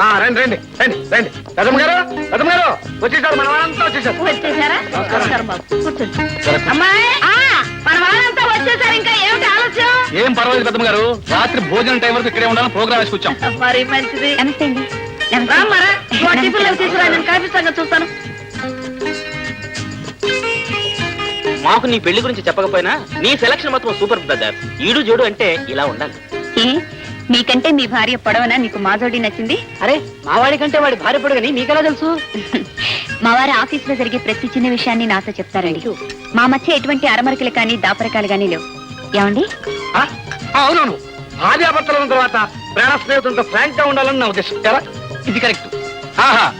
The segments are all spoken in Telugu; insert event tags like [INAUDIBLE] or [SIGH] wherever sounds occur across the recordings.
ఆ, రండి రండి రండి రండి. గారు గారు వచ్చేసారు మన వాళ్ళంతా వచ్చేసారు. వచ్చేసారా? నమస్కారం. బాబు. కూర్చోండి. అమ్మాయి మన వాళ్ళంతా వచ్చేసారు ఇంకా ఏమిటి ఆలస్యం? ఏం పర్వాలేదు పెద్దమ్మ గారు రాత్రి భోజనం టైం వరకు ఇక్కడే ఉండాలని ప్రోగ్రామ్ వేసుకొచ్చాం మరి మంచిది. నమస్తే అండి? రామ్మరా ఇదిగో టిఫిన్లు అవి తీసుకురా నేను కాఫీ సంగతి చూస్తాను. మాకు నీ పెళ్ళి గురించి చెప్పకపోయినా నీ సెలక్షన్ మాత్రం సూపర్ బ్రదర్. ఈడు జోడు అంటే ఇలా ఉండాలి. మీకంటే మీ భార్య పొడవనా మీకు మా జోడి నచ్చింది? అరే మా వాడి కంటే వాడి భార్య పొడుగని నీకెలా తెలుసు? [LAUGHS] మా వారి ఆఫీస్లో జరిగే ప్రతి చిన్న విషయాన్ని నాతో చెప్తారండి. మా మధ్య ఎటువంటి అరమరికలు కానీ దాపరకాలు కానీ లేవు. ఏమండి? ఆ, ఆ, అవునవును. భార్యాభర్తల తర్వాత ప్రాణ స్నేహితులతో ఫ్రాంక్గా ఉండాలని నా ఉద్దేశం. కదా? ఇది కరెక్ట్. ఆహా.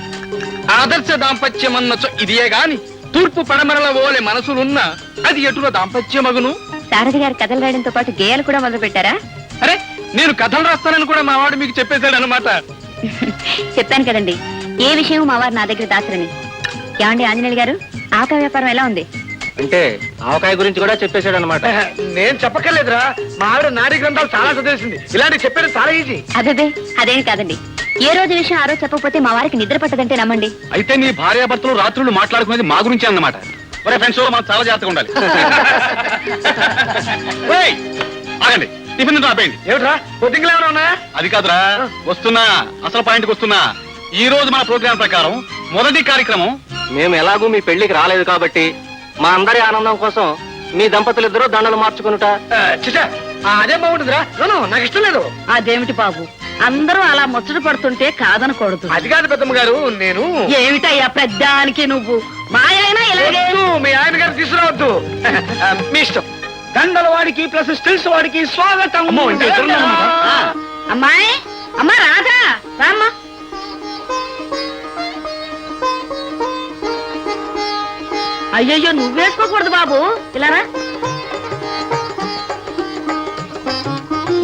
ఆదర్శ దాంపత్యం అన్నచో ఇదియే గాని తూర్పు పడమరల ఓలే మనసులున్న అది ఎటుల దాంపత్యమగును. శారది గారు కథలు రాయడంతో పాటు గేయాలు కూడా మొదలు పెట్టారా అరే నేను కథలు రాస్తానని కూడా మా వాడు మీకు చెప్పేశాడు అనమాట చెప్పాను కదండి. ఏ విషయం మా వారు నా దగ్గర దాచరని. ఏమండి ఆంజనేయులు గారు? ఆక వ్యాపారం ఎలా ఉంది? అంటే ఆవకాయ గురించి కూడా చెప్పేశాడు అనమాట [LAUGHS] నేను చెప్పక్కర్లేదురా. మా ఆవిడ నాడీ గ్రంథాలు చాలా చదివేసింది. ఇలాంటి చెప్పేది చాలా ఈజీ అదే అదేం కాదండి. ఏ రోజు విషయం ఆ రోజు చెప్పకపోతే మా వారికి నిద్ర పట్టదంటే నమ్మండి. అయితే నీ భార్యాభర్తలు రాత్రులు మాట్లాడుకునేది మా గురించి అన్నమాట. ఒరే ఫ్రెండ్స్ మనం చాలా జాగ్రత్తగా ఉండాలి. [LAUGHS] [LAUGHS] ఆగండి. టిఫిన్ ఆపేయండి. ఏమిట్రా? బొద్దింకలు ఏమైనా ఉన్నాయా? అది కాదురా వస్తున్నా అసలు పాయింట్కి వస్తున్నా. ఈ రోజు మన ప్రోగ్రాం ప్రకారం మొదటి కార్యక్రమం మేము ఎలాగూ మీ పెళ్ళికి రాలేదు కాబట్టి మా అందరి ఆనందం కోసం మీ దంపతులిద్దరూ దండలు మార్చుకునుట. అదే బాగుంటుందిరా. నో, నో, నాకు ఇష్టం లేదు. అదేమిటి బాబు? అందరూ అలా ముచ్చట పడుతుంటే కాదనకూడదు. అది కాదు పెద్దమ్మ గారు నేను ఏమిటయ్యా పెద్దానికి నువ్వు? మా ఇలాగే వద్దు, మీ ఆయన గారు తీసుకురావద్దు. [LAUGHS] మీ ఇష్టం. దండల వాడికి ప్లస్ స్టిల్స్ వాడికి స్వాగతం. అమ్మాయి అమ్మా రాధా రామ్మా. అయ్యయ్యో నువ్వేసుకోకూడదు బాబు. ఇలా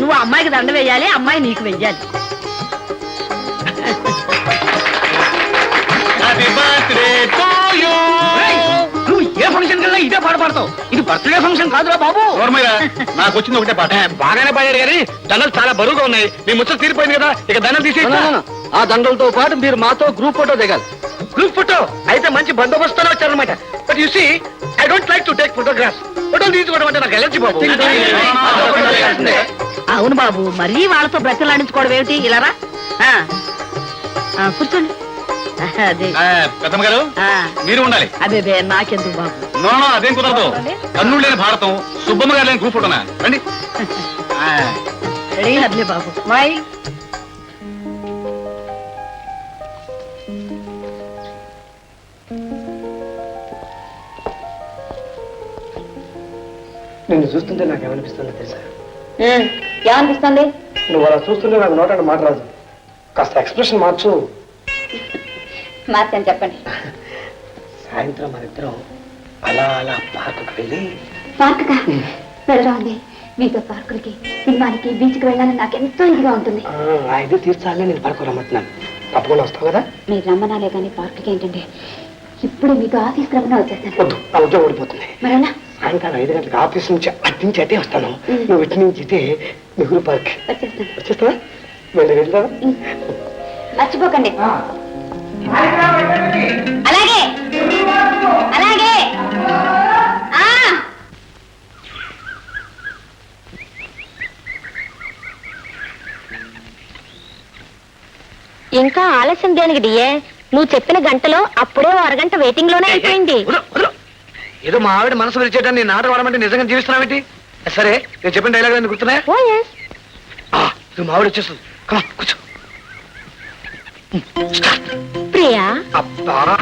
నువ్వు అమ్మాయికి దండ వేయాలి అమ్మాయి నీకు వెయ్యాలి. పాడతావు? ఇది బర్త్డే ఫంక్షన్ కాదురా బాబు. నాకు వచ్చింది ఒకటే పాట. బాగానే పాడాడు కానీ దండలు చాలా బరువుగా ఉన్నాయి. మీ ముచ్చట తీరిపోయింది కదా ఇక దండలు తీసి ఆ దండలతో పాటు మీరు మాతో గ్రూప్ ఫోటో దిగాలి. Group photo? అయితే మంచి బందోబస్తులో వచ్చారనమాట but you see I don't like to take photographs ఫోటోలు తీసుకోవడం అంటే నాకు ఎలర్జీ బాబు. అవును బాబు మరీ వాళ్ళతో బ్రతలాడించుకోవడం ఏమిటి? ఇలా రా. కూర్చోండి. అదే. పెద్దమ్మ గారు ఆ, మీరు ఉండాలి. అదే అదే నాకెందుకు బాబు? నో నో అదేం కుదరదు. కన్నుడు లేని భారతం సుబ్బమ్మ గారు లేని గ్రూప్ ఫోటోనా రండి. ఆ, రెడీ అదిలే బాబు. బాయ్ నిన్ను చూస్తుంటే నాకు ఏమనిపిస్తుందో తెలుసా? ఏమనిపిస్తుంది? నువ్వు అలా చూస్తుంటే నాకు నోట మాట రాదు. కాస్త ఎక్స్ప్రెషన్ మార్చు. మార్చాను చెప్పండి. సాయంత్రం మన ఇద్దరం అలా అలా పార్కుకు వెళ్ళి పార్కుగా వెళ్ళరండి మీతో పార్కులకి సినిమాలకి బీచ్కి వెళ్ళాలని నాకు ఎంతో ఇదిగా ఉంటుంది. ఇది తీర్చాలని నేను పడుకోరమ్మంటున్నాను. తప్పకుండా వస్తావు కదా? మీరు రమ్మనాలే కానీ పార్కుకి ఏంటంటే ఇప్పుడు మీకు ఆఫీస్ రమ్మన వచ్చేస్తాను. వద్దు నా ఉద్యోగం ఓడిపోతుంది మరలా సాయంకాలం ఐదు గంటలకు ఆఫీస్ నుంచి అటు నుంచి అటే వస్తాను. నువ్వు ఇటు నుంచి ఇటే నెహ్రూ పార్క్. వచ్చేస్తాను. వచ్చేస్తావా? వెళ్ళి వెళ్దాం మర్చిపోకండి. అలాగే. అలాగే. ఆ. ఇంకా ఆలస్యం దేనికి డియే నువ్వు చెప్పిన గంటలో అప్పుడే ఓ అరగంట వెయిటింగ్లోనే అయిపోయింది. వదలు, వదలు. ఏదో మా ఆవిడ మనసు విరిచేయడానికి నేను నాటకం ఆడమంటే నిజంగా జీవిస్తున్నావేంటి? సరే నేను చెప్పిన డైలాగ్ అన్ని గుర్తున్నాయా? ఓ ఎస్ ఆ, ఇది మా ఆవిడ వచ్చేస్తుంది. కమా కూర్చో. ప్రియా అబ్బా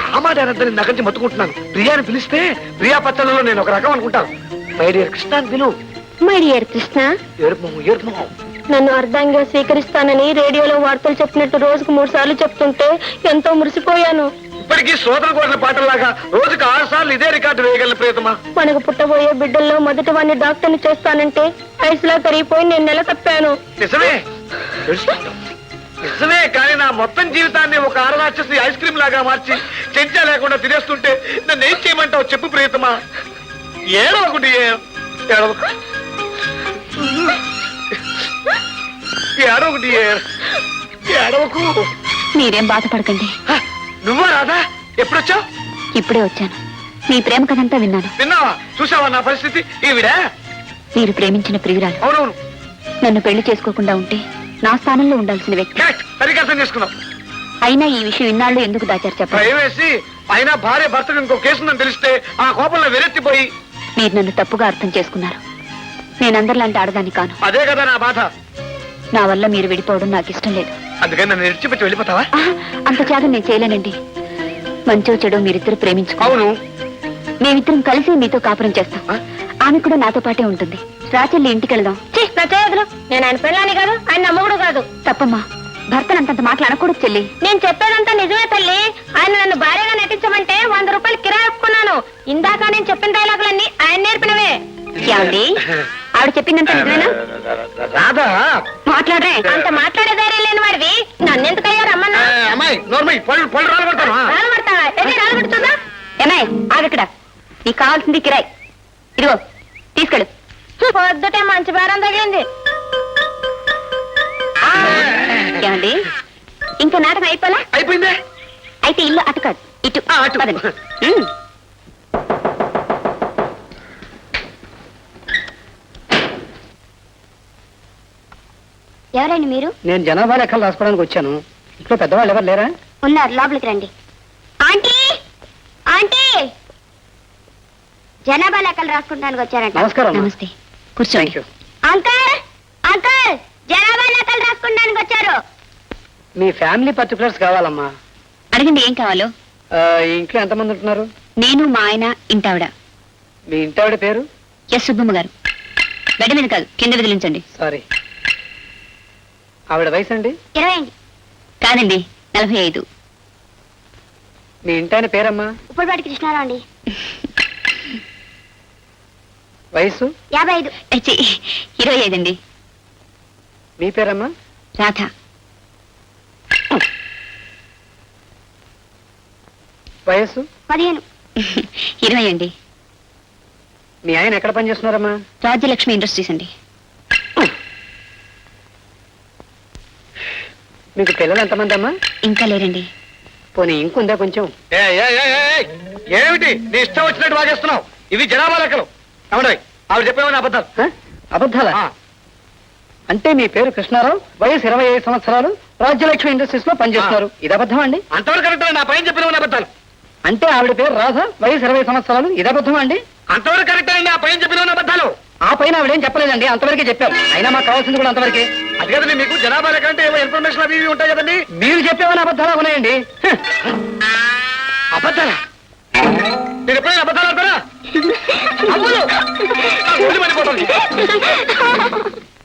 మత్తుకుంటున్నాను. ప్రియాని పిలిస్తే ప్రియా పచ్చళ్ళలో నేను ఒక రకం అనుకుంటాను. మై డియర్ కృష్ణ అని పిలువు మై డియర్ కృష్ణ ఏడుపు ఏడుపు. నన్ను అర్ధంగా స్వీకరిస్తానని రేడియోలో వార్తలు చెప్పినట్టు రోజుకు మూడు సార్లు చెప్తుంటే ఎంతో మురిసిపోయాను. ఇప్పటికీ సోదరు కోట్ల పాటల్లాగా రోజుకు ఆరు సార్లు ఇదే రికార్డు వేయగలను ప్రియతమా. మనకు పుట్టబోయే బిడ్డల్లో మొదటి వాడిని డాక్టర్ని చేస్తానంటే ఐస్లా కరిగిపోయి నేను నెల తప్పాను. నిజమే. [LAUGHS] నిజమే కానీ నా మొత్తం జీవితాన్ని ఒక ఆరరాక్షసి ఐస్ క్రీమ్ లాగా మార్చి చెంచా లేకుండా తినేస్తుంటే నన్ను ఏం చేయమంటావు చెప్పు ప్రియతమా? ఏడవకుండి ఏడవకు ఏడవకుండి ఏడవకు మీరేం బాధపడకండి. నువ్వా రాధా? ఎప్పుడొచ్చావు? ఇప్పుడే వచ్చాను. మీ ప్రేమ కథంతా విన్నాను. విన్నావా? చూసావా నా పరిస్థితి? ఈవిడా? మీరు ప్రేమించిన ప్రియురాలు. అవునవును. నన్ను పెళ్ళి చేసుకోకుండా ఉంటే నా స్థానంలో ఉండాల్సిన వ్యక్తి. సరిగ్గా అర్థం అయినా ఈ విషయం ఇన్నాళ్ళు ఎందుకు దాచారు చెప్పండి. అయినా భార్య భర్తకు ఇంకో కేసు ఉందని తెలిస్తే ఆ కోపంలో వెరెత్తిపోయి మీరు నన్ను తప్పుగా అర్థం చేసుకున్నారు. నేను అందరిలాంటి ఆడదాన్ని కాను. అదే కదా నా బాధ. నా వల్ల మీరు విడిపోవడం నాకు ఇష్టం లేదు. అందుకని నన్ను విడిచిపెట్టి వెళ్ళిపోతావా? ఆహా, అంత త్యాగం నేను చేయలేనండి. మంచో చెడో మీరిద్దరు ప్రేమించుకో అవును. మేమిద్దరం కలిసి మీతో కాపురం చేస్తాం. ఆ? ఆమె కూడా నాతో పాటే ఉంటుంది. రాచెల్లి ఇంటికి వెళదాం. నేను ఆయన పెళ్ళాని కాదు ఆయన నమ్మగుడు కాదు. తప్పమ్మా. భర్తను అంతంత మాటలు అనకూడదు చెల్లి. నేను చెప్పేదంతా నిజమే తల్లి. ఆయన నన్ను భార్యగా నటించమంటే వంద రూపాయలు కిరాయి ఒప్పుకున్నాను. ఇందాక నేను చెప్పిన డైలాగులన్నీ ఆయన నేర్పినవే. ఏమండి? ఆవిడ చెప్పిందంతా నిజమేనా? రాధా. మాట్లాడరే. అంత మాట్లాడే ధైర్యం లేని వాడివి. నన్ను ఎందుకయ్యా రమ్మన్నా? అమ్మాయి నోర్మై పళ్ళు రాలు? ఎన్ని ఆగక్కడ నీకు కావాల్సింది కిరాయ్. ఇదిగో తీసుకెళ్ళు. పొద్దుటే మంచి బేరం తగిలింది. ఏమండి? ఇంకా నాటకం అయిపోలా? అయిపోయిందే. అయితే ఇల్లు అటు కాదు ఇటు. పదండి. ఉమ్. ఎవరండి మీరు? నేను జనాభా లెక్కలు రాసుకోవడానికి వచ్చాను. ఇంట్లో పెద్దవాళ్ళు ఎవరు లేరా? ఉన్నారు లోపలికి రండి ఆంటీ ఆంటీ జనాభా లెక్కలు రాసుకుంటానికి వచ్చారంట. నమస్కారం. నమస్తే. కూర్చోండి. అంకల్! అంకల్! జనాభా లెక్కలు రాసుకుంటానికి వచ్చారు. మీ ఫ్యామిలీ పర్టికులర్స్ కావాలమ్మా. అడగండి ఏం కావాలో? ఇంట్లో ఎంతమంది ఉంటున్నారు? నేను మా ఆయన ఇంటావిడ. మీ ఇంటావిడ పేరు? ఎస్ సుబ్బమ్మ గారు. బెడ్ మీద కాదు కింద విదిలించండి. సారీ. ఆవిడ వయసు అండి? ఇరవై కాదండి నలభై ఐదు. మీ ఇంటాయన పేరమ్మా? ఉప్పుడుపాటి కృష్ణారావు అండి. [LAUGHS] వయసు యాభై ఐదు. ఇరవై ఐదు అండి. మీ పేరమ్మా? రాధ. వయసు పదిహేను. ఇరవై అండి. మీ ఆయన ఎక్కడ పనిచేస్తున్నారమ్మా? రాజ్యలక్ష్మి ఇండస్ట్రీస్ అండి. మీకు పిల్లలు ఎంతమంది అమ్మా? ఇంకా లేరండి. పోనీ ఇంకుందా కొంచెం? ఏమిటి? నీ ఇష్టం వచ్చినట్టు వాగేస్తున్నావు ఇవి జనాభా లెక్కలు. అవునాయి ఆవిడ చెప్పేమని అబద్ధాలు? అబద్ధాలా? అంటే మీ పేరు కృష్ణారావు వయసు ఇరవై ఐదు సంవత్సరాలు రాజ్యలక్ష్మి ఇండస్ట్రీస్లో పనిచేస్తున్నారు ఇది అబద్ధం అండి అంతవరకు కరెక్ట్ నా పైన చెప్పినవని అబద్ధాలు. అంటే ఆవిడ పేరు రాధ వయసు ఇరవై సంవత్సరాలు ఇది అబద్ధం అండి అంతవరకు కరెక్ట్ అండి ఆ పైన చెప్పినవని అబద్ధాలు. ఆ పైన ఆవిడేం చెప్పలేదండి అంతవరకే చెప్పారు. అయినా మాకు కావాల్సింది కూడా అంతవరకే. అది కదండి మీకు జనాభా లెక్క అంటే ఏవో ఇన్ఫర్మేషన్ అవి ఇవి ఉంటాయి కదండి. మీరు చెప్పేవని అబద్ధాలు ఉన్నాయండి. అబద్ధాలా? మీరు ఎప్పుడైనా అబద్ధాలు ఆడతారా? అమ్ములు నా ఒళ్ళు మండిపోతుంది.